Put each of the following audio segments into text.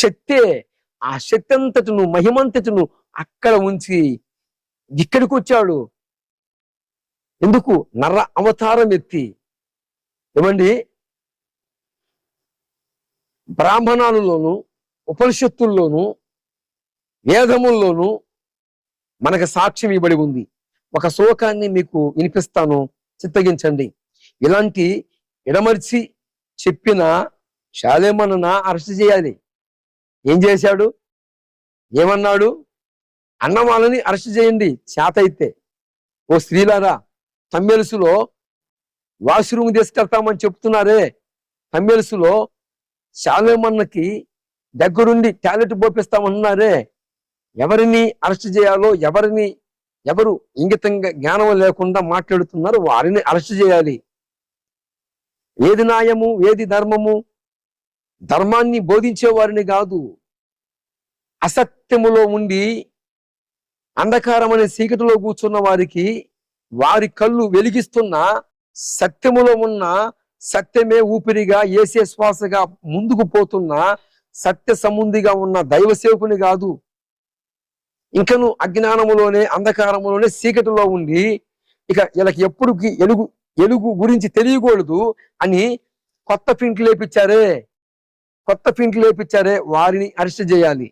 శక్తే ఆ శక్తి అంతటిను మహిమంతటిను అక్కడ ఉంచి ఇక్కడికి వచ్చాడు ఎందుకు? నర్ర అవతారం ఎత్తి. ఏమండి? బ్రాహ్మణాలలోను ఉపనిషత్తుల్లోను వేదముల్లోను మనకు సాక్ష్యం ఇవ్వబడి ఉంది. ఒక శ్లోకాన్ని మీకు వినిపిస్తాను. చిత్తగించండి. ఇలాంటి ఎడమర్చి చెప్పిన శాలేమన్న అరెస్ట్ చేయాలి. ఏం చేశాడు? ఏమన్నాడు? అన్నమాలని అరెస్ట్ చేయండి చేత అయితే. ఓ స్త్రీలారా తమ్మెలుసులో వాష్రూమ్ తీసుకెళ్తామని చెప్తున్నారే. తమ్మెలుసులో శాలేమన్నకి దగ్గరుండి టాయిలెట్ పోపిస్తామన్నారే. ఎవరిని అరెస్ట్ చేయాలో ఎవరిని ఎవరు ఇంగితంగా జ్ఞానం లేకుండా మాట్లాడుతున్నారో వారిని అరెస్ట్ చేయాలి. ఏది న్యాయము ఏది ధర్మము? ధర్మాన్ని బోధించే వారిని కాదు. అసత్యములో ఉండి అంధకారం అనే చీకటిలో కూర్చున్న వారికి వారి కళ్ళు వెలిగిస్తున్న సత్యములో ఉన్న సత్యమే ఊపిరిగా ఏసే శ్వాసగా ముందుకు పోతున్న సత్య సముందిగా ఉన్న దైవ సేవకుని కాదు. ఇంకను అజ్ఞానములోనే అంధకారములోనే చీకటిలో ఉండి ఇక వీళ్ళకి ఎప్పుడుకి ఎలుగు ఎలుగు గురించి తెలియకూడదు అని కొత్త పింట్లు లేపించారే కొత్త పింట్లు వేపించారే వారిని అరెస్ట్ చేయాలి.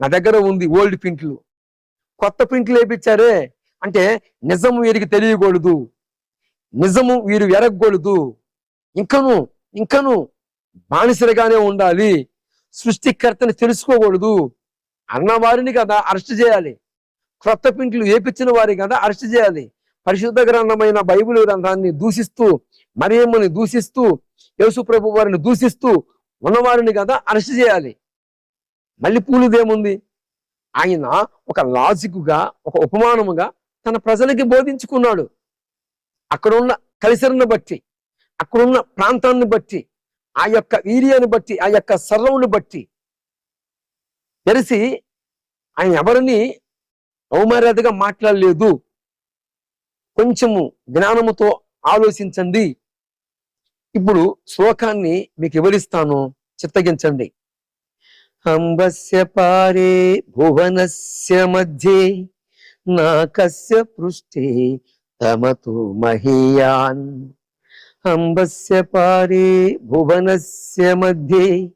నా దగ్గర ఉంది ఓల్డ్ పింట్లు కొత్త పింట్లు వేపించారే అంటే నిజము వీరికి తెలియకూడదు. నిజము వీరు ఎరగకూడదు. ఇంకను ఇంకను బానిసలుగానే ఉండాలి. సృష్టికర్తని తెలుసుకోకూడదు. అన్నవారిని కదా అరెస్ట్ చేయాలి. క్రొత్త పింట్లు వేపించిన వారి కదా అరెస్ట్ చేయాలి. పరిశుద్ధ గ్రంథమైన బైబిల్ గ్రంథాన్ని దూషిస్తూ మరియమ్మని దూషిస్తూ యేసు ప్రభు వారిని దూషిస్తూ ఉన్నవారిని కదా అరెస్ట్ చేయాలి. మళ్ళీ పూలుదేముంది? ఆయన ఒక లాజిక్గా ఒక ఉపమానముగా తన ప్రజలకి బోధించుకున్నాడు. అక్కడున్న కలిసరిని బట్టి అక్కడున్న ప్రాంతాన్ని బట్టి ఆ యొక్క ఏరియాని బట్టి ఆ యొక్క సర్వముని బట్టి తెలిసి ఆయన ఎవరిని అవమర్యాదగా మాట్లాడలేదు. కొంచెము జ్ఞానముతో ఆలోచించండి. ఇప్పుడు శ్లోకాన్ని మీకు వివరిస్తాను. చిత్తగించండి. అంబస్య పారే భువనస్య మధ్యే నాకస్య పృష్ఠే తమతు మహీయాన్. అంబస్య పారే భువనస్య మధ్యే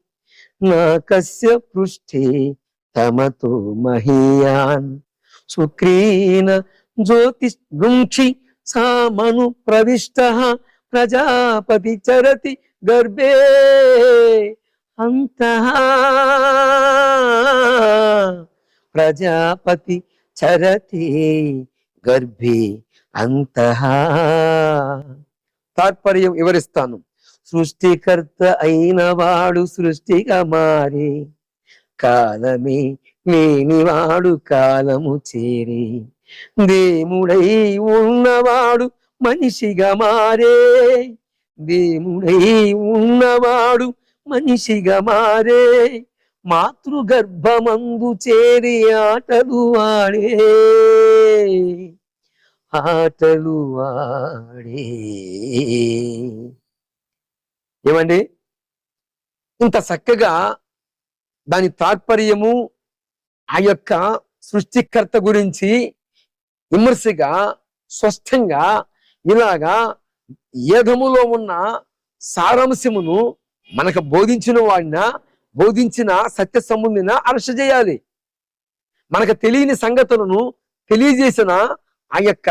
నాకస్య పృష్ఠే తమతు మహీయాన్. సుక్రీన జ్యోతిష్ సామను ప్రవిష్ట ప్రజాపతి చరతి గర్భే. అంత ప్రజాపతి చరతి గర్భి అంత. తాత్పర్యం వివరిస్తాను. సృష్టికర్త అయిన వాడు సృష్టిగా మారి. కాలమే లేనివాడు కాలము చేరి. దేవుడై ఉన్నవాడు మనిషిగా మారే. దేవుడై ఉన్నవాడు మనిషిగా మారే మాతృగర్భమందు చేరి ఆటలు ఆడే. ఆటలు ఆడే. ఏమండి? ఇంత చక్కగా దాని తాత్పర్యము ఆ యొక్క సృష్టికర్త గురించి విమర్శగా స్పష్టంగా ఇలాగా ఏధములో ఉన్న సారాంశమును మనకు బోధించిన వాడిన బోధించిన సత్య సంబంధిన అరెస్ట్ చేయాలి. మనకు తెలియని సంగతులను తెలియజేసిన ఆ యొక్క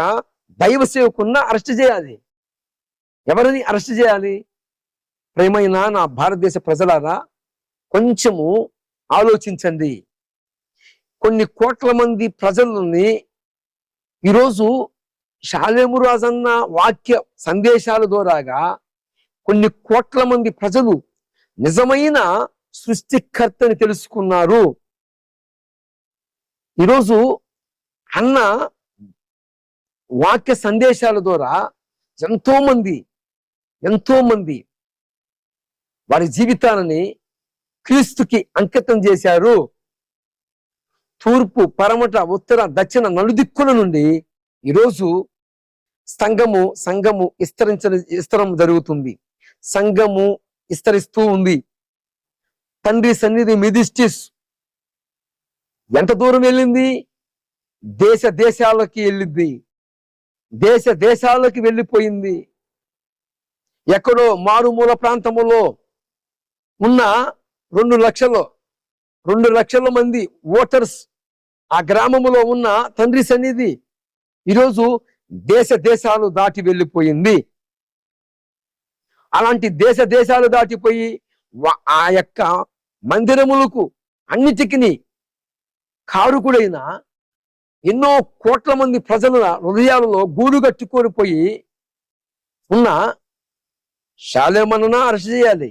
దైవ సేవకున్న అరెస్ట్ చేయాలి. ఎవరిని అరెస్ట్ చేయాలి? ప్రేమైన నా భారతదేశ ప్రజలారా కొంచెము ఆలోచించండి. కొన్ని కోట్ల మంది ప్రజలని ఈరోజు షాలేము రాజన్న వాక్య సందేశాల ద్వారాగా కొన్ని కోట్ల మంది ప్రజలు నిజమైన సృష్టికర్తని తెలుసుకున్నారు. ఈరోజు అన్న వాక్య సందేశాల ద్వారా ఎంతో మంది ఎంతో మంది వారి జీవితాలని క్రీస్తుకి అంకితం చేశారు. తూర్పు పరమట ఉత్తర దక్షిణ నలుదిక్కుల నుండి ఈరోజు సంఘము సంఘము విస్తరించ విస్తరం జరుగుతుంది. సంఘము విస్తరిస్తూ ఉంది. తండ్రి సన్నిధి మిధిస్టిస్ ఎంత దూరం వెళ్ళింది? దేశ దేశాలకి వెళ్ళింది. దేశ దేశాలకి వెళ్ళిపోయింది. ఎక్కడో మారుమూల ప్రాంతములో ఉన్న రెండు లక్షలు రెండు లక్షల మంది ఓటర్స్ ఆ గ్రామములో ఉన్న తండ్రి సన్నిధి ఈరోజు దేశ దేశాలు దాటి వెళ్ళిపోయింది. అలాంటి దేశ దేశాలు దాటిపోయి ఆ యొక్క మందిరములకు అన్నిటికీ కారుకుడైన ఎన్నో కోట్ల మంది ప్రజల హృదయాలలో గూడు కట్టుకొని పోయి ఉన్న శాలేమన్నా అరెస్ట్ చేయాలి.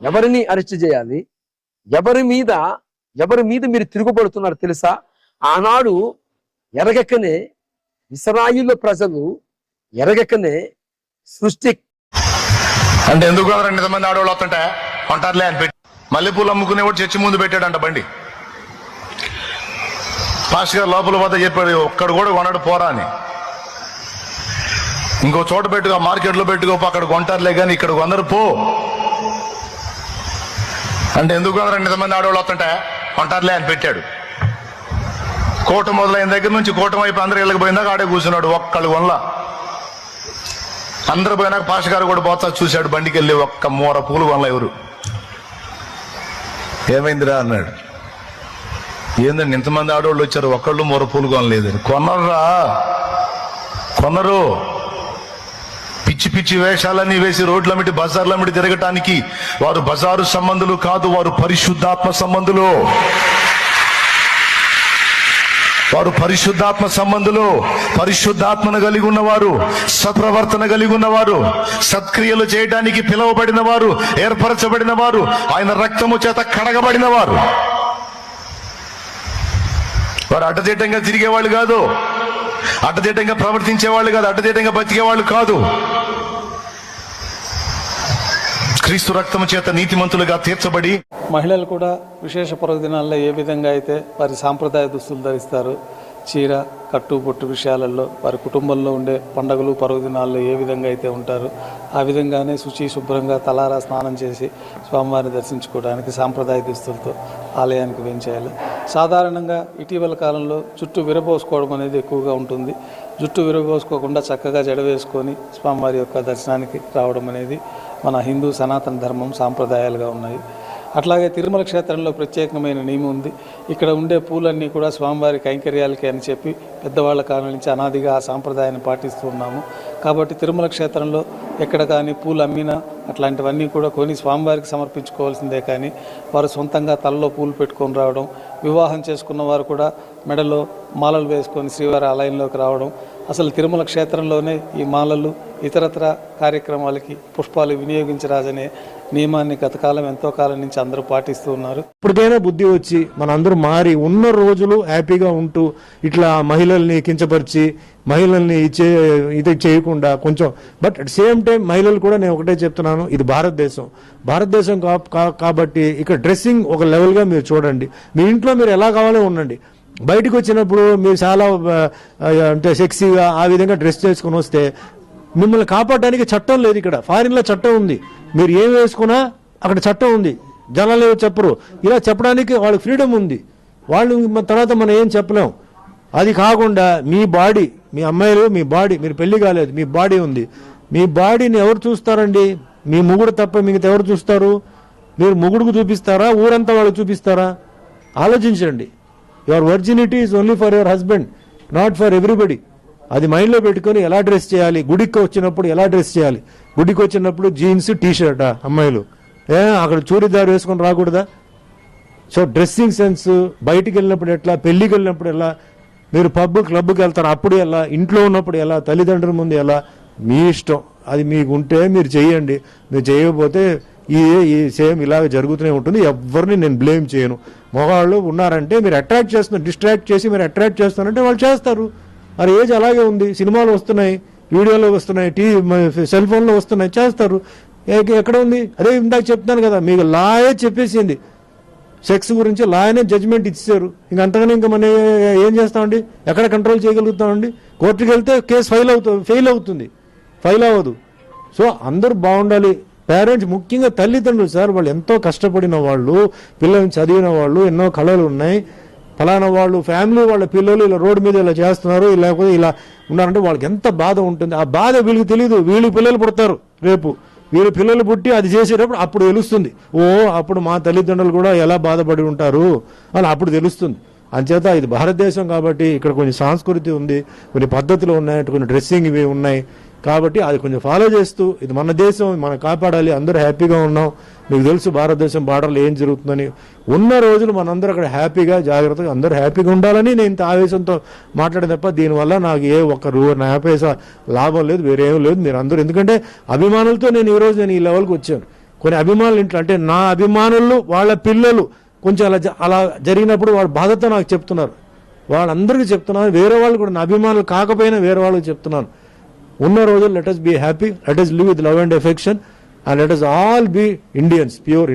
ఎవరిని అరెస్ట్ చేయాలి? ఎవరి మీద ఎవరి మీద మీరు తిరుగుబడుతున్నారు తెలుసా? ఆనాడు ఎరగకనే ఇస్రాయిల్ ప్రజలు ఎరగకనే సృష్టి అంటే ఎందుకు రెండు ఇంతమంది ఆడవాళ్ళు వస్తుంటే? కొంటారులే అని పెట్టి. మల్లెపూలు అమ్ముకునేవాడు చర్చి ముందు పెట్టాడంట బండి. పాస్ గారు లోపల పోతే చెప్పాడు ఒక్కడు కూడా కొనడు పోరా అని. ఇంకో చోట పెట్టుకో మార్కెట్లో పెట్టుకో అక్కడ కొంటారులే కానీ ఇక్కడ కొందరు పో. అంటే ఎందుకు రెండు ఇంతమంది ఆడవాళ్ళు వస్తుంటే? కొంటారులే అని పెట్టాడు. కోట మొదలైన దగ్గర నుంచి కూటమి వైపు అందరూ ఇళ్ళకి పోయిందాక ఆడే కూర్చున్నాడు ఒక్కళ్ళు కొనలా. అందరు పోయినాక పాష గారు కూడా పోతా చూశాడు బండికి వెళ్ళి ఒక్క మూర పూలు కొనలే ఎవరు. ఏమైందిరా అన్నాడు. ఏందండి ఇంతమంది ఆడవాళ్ళు వచ్చారు ఒక్కళ్ళు మూర పూలు కొనలేదని కొనర్రా. కొనరు. పిచ్చి పిచ్చి వేషాలన్నీ వేసి రోడ్ల మీటి బజార్ల మీటి తిరగటానికి వారు బజారు సంబంధులు కాదు వారు పరిశుద్ధాత్మ సంబంధులు. వారు పరిశుద్ధాత్మ సంబంధులు పరిశుద్ధాత్మను కలిగి ఉన్నవారు సత్ప్రవర్తన కలిగి ఉన్నవారు సత్క్రియలు చేయడానికి పిలువబడిన వారు ఏర్పరచబడిన వారు ఆయన రక్తము చేత కడగబడిన వారు వారు అడ్డదిడ్డంగా తిరిగేవాళ్ళు కాదు. అడ్డదిడ్డంగా ప్రవర్తించేవాళ్ళు కాదు. అడ్డదిడ్డంగా బతికేవాళ్ళు కాదు. క్రీస్తు రక్తము చేత నీతిమంతులుగా తీర్చబడి మహిళలు కూడా విశేష పర్వదినాల్లో ఏ విధంగా అయితే వారి సాంప్రదాయ దుస్తులు ధరిస్తారు చీర కట్టు బొట్టు విషయాలలో వారి కుటుంబంలో ఉండే పండగలు పర్వదినాల్లో ఏ విధంగా అయితే ఉంటారు ఆ విధంగానే శుచి శుభ్రంగా తలారా స్నానం చేసి స్వామివారిని దర్శించుకోవడానికి సాంప్రదాయ దుస్తులతో ఆలయానికి వేయించేయాలి సాధారణంగా ఇటీవల కాలంలో చుట్టూ విరబోసుకోవడం అనేది ఎక్కువగా ఉంటుంది. జుట్టు విరబోసుకోకుండా చక్కగా జడ వేసుకొని స్వామివారి యొక్క దర్శనానికి రావడం అనేది మన హిందూ సనాతన ధర్మం సాంప్రదాయాలుగా ఉన్నాయి. అట్లాగే తిరుమల క్షేత్రంలో ప్రత్యేకమైన నియమం ఉంది. ఇక్కడ ఉండే పూలన్నీ కూడా స్వామివారి కైంకర్యాలకే అని చెప్పి పెద్దవాళ్ళ కాలం నుంచి అనాదిగా ఆ సాంప్రదాయాన్ని పాటిస్తూ ఉన్నాము. కాబట్టి తిరుమల క్షేత్రంలో ఎక్కడ కానీ పూలు అమ్మినా అట్లాంటివన్నీ కూడా కొని స్వామివారికి సమర్పించుకోవాల్సిందే కానీ వారు సొంతంగా తలలో పూలు పెట్టుకొని రావడం వివాహం చేసుకున్న వారు కూడా మెడలో మాలలు వేసుకొని శ్రీవారి ఆలయంలోకి రావడం అసలు తిరుమల క్షేత్రంలోనే ఈ మాలలు ఇతరత్ర కార్యక్రమాలకి పుష్పాలు వినియోగించరాదనే నియమాన్ని గతకాలం ఎంతో కాలం నుంచి అందరూ పాటిస్తూ ఉన్నారు. ఇప్పటికైనా బుద్ధి వచ్చి మనందరూ మారి ఉన్న రోజులు హ్యాపీగా ఉంటూ ఇట్లా మహిళల్ని కించపరిచి మహిళల్ని ఇచ్చే ఇది చేయకుండా కొంచెం బట్ అట్ సేమ్ టైం మహిళలు కూడా నేను ఒకటే చెప్తున్నాను ఇది భారతదేశం. భారతదేశం కా- కా- కాబట్టి ఇక్కడ డ్రెస్సింగ్ ఒక లెవెల్గా మీరు చూడండి. మీ ఇంట్లో మీరు ఎలా కావాలో ఉండండి. బయటకు వచ్చినప్పుడు మీరు చాలా అంటే సెక్సీగా ఆ విధంగా డ్రెస్ చేసుకుని వస్తే మిమ్మల్ని కాపాడడానికి చట్టం లేదు ఇక్కడ. ఫారిన్లో చట్టం ఉంది. మీరు ఏం వేసుకున్నా అక్కడ చట్టం ఉంది. జనాలు ఏవో చెప్పరు. ఇలా చెప్పడానికి వాళ్ళకి ఫ్రీడమ్ ఉంది. వాళ్ళు తర్వాత మనం ఏం చెప్పలేం. అది కాకుండా మీ బాడీ మీ అమ్మాయిలు మీ బాడీ మీరు పెళ్ళి కాలేదు మీ బాడీ ఉంది. మీ బాడీని ఎవరు చూస్తారండి? మీ ముగుడు తప్ప మిగతా ఎవరు చూస్తారు? మీరు ముగుడుకు చూపిస్తారా? ఊరంతా వాళ్ళకి చూపిస్తారా? ఆలోచించండి. Your virginity is only for your husband not for everybody అది మైండ్లో పెట్టుకొని ఎలా డ్రెస్ చేయాలి? గుడికి వచ్చినప్పుడు ఎలా డ్రెస్ చేయాలి? గుడికి వచ్చినప్పుడు జీన్స్ టీ షర్ట్ అమ్మాయిలు? ఏ అక్కడ చూరిదారు వేసుకొని రాకూడదా? సో డ్రెస్సింగ్ సెన్స్ బయటికి వెళ్ళినప్పుడు ఎట్లా? పెళ్ళికి వెళ్ళినప్పుడు ఎలా? మీరు పబ్ క్లబ్కి వెళ్తారు? అప్పుడు ఎలా? ఇంట్లో ఉన్నప్పుడు ఎలా? తల్లిదండ్రుల ముందు ఎలా? మీ ఇష్టం. అది మీకు ఉంటే మీరు చేయండి. మీరు చేయకపోతే ఈ ఈ సేమ్ ఇలాగ జరుగుతూనే ఉంటుంది. ఎవరిని నేను బ్లేమ్ చేయను. మగవాళ్ళు ఉన్నారంటే మీరు అట్రాక్ట్ చేస్తున్నారు డిస్ట్రాక్ట్ చేసి మీరు అట్రాక్ట్ చేస్తారంటే వాళ్ళు చేస్తారు. మరి ఏజ్ అలాగే ఉంది. సినిమాలు వస్తున్నాయి వీడియోలో వస్తున్నాయి టీవీ సెల్ ఫోన్లో వస్తున్నాయి చేస్తారు. ఎక్కడ ఉంది? అదే ఇందాక చెప్తున్నాను కదా మీకు లాయే చెప్పేసింది. సెక్స్ గురించి లాయనే జడ్జ్మెంట్ ఇచ్చారు. ఇంక అంతగానే ఇంకా మనం ఏం చేస్తామండి? ఎక్కడ కంట్రోల్ చేయగలుగుతామండి? కోర్టుకి వెళ్తే కేసు ఫైల్ అవుతుంది ఫెయిల్ అవుతుంది. ఫైల్ అవ్వదు. సో అందరూ బాగుండాలి. పేరెంట్స్ ముఖ్యంగా తల్లిదండ్రులు సార్ వాళ్ళు ఎంతో కష్టపడిన వాళ్ళు పిల్లల్ని చదివిన వాళ్ళు ఎన్నో కళలు ఉన్నాయి. ఫలానా వాళ్ళు ఫ్యామిలీ వాళ్ళ పిల్లలు ఇలా రోడ్డు మీద ఇలా చేస్తున్నారు లేకపోతే ఇలా ఉన్నారంటే వాళ్ళకి ఎంత బాధ ఉంటుంది. ఆ బాధ వీళ్ళకి తెలియదు వీళ్ళు పిల్లలు పుడతారు రేపు. వీళ్ళు పిల్లలు పుట్టి అది చేసేటప్పుడు అప్పుడు తెలుస్తుంది. ఓ అప్పుడు మా తల్లిదండ్రులు కూడా ఎలా బాధపడి ఉంటారు అని అప్పుడు తెలుస్తుంది. అంచేత ఇది భారతదేశం కాబట్టి ఇక్కడ కొన్ని సంస్కృతి ఉంది కొన్ని పద్ధతులు ఉన్నాయి కొన్ని డ్రెస్సింగ్ ఇవి ఉన్నాయి. కాబట్టి అది కొంచెం ఫాలో చేస్తూ ఇది మన దేశం మనం కాపాడాలి అందరూ హ్యాపీగా ఉన్నాం. మీకు తెలుసు భారతదేశం బార్డర్లో ఏం జరుగుతుందని. ఉన్న రోజులు మనందరూ అక్కడ హ్యాపీగా జాగ్రత్తగా అందరూ హ్యాపీగా ఉండాలని నేను ఇంత ఆవేశంతో మాట్లాడే తప్ప దీనివల్ల నాకు ఏ ఒక్క రూ నా పైసా లాభం లేదు వేరేం లేదు. మీరు అందరూ ఎందుకంటే అభిమానులతో నేను ఈరోజు నేను ఈ లెవెల్కి వచ్చాను. కొన్ని అభిమానులు ఇంట్లో అంటే నా అభిమానులు వాళ్ళ పిల్లలు కొంచెం అలా జ- అలా జరిగినప్పుడు వాళ్ళ బాధతో నాకు చెప్తున్నారు. వాళ్ళందరికీ చెప్తున్నాను వేరే వాళ్ళు కూడా నా అభిమానులు కాకపోయినా వేరే వాళ్ళకి చెప్తున్నాను. ఉన్న రోజులు let us be happy let us live with love and affection and let us all be Indians pure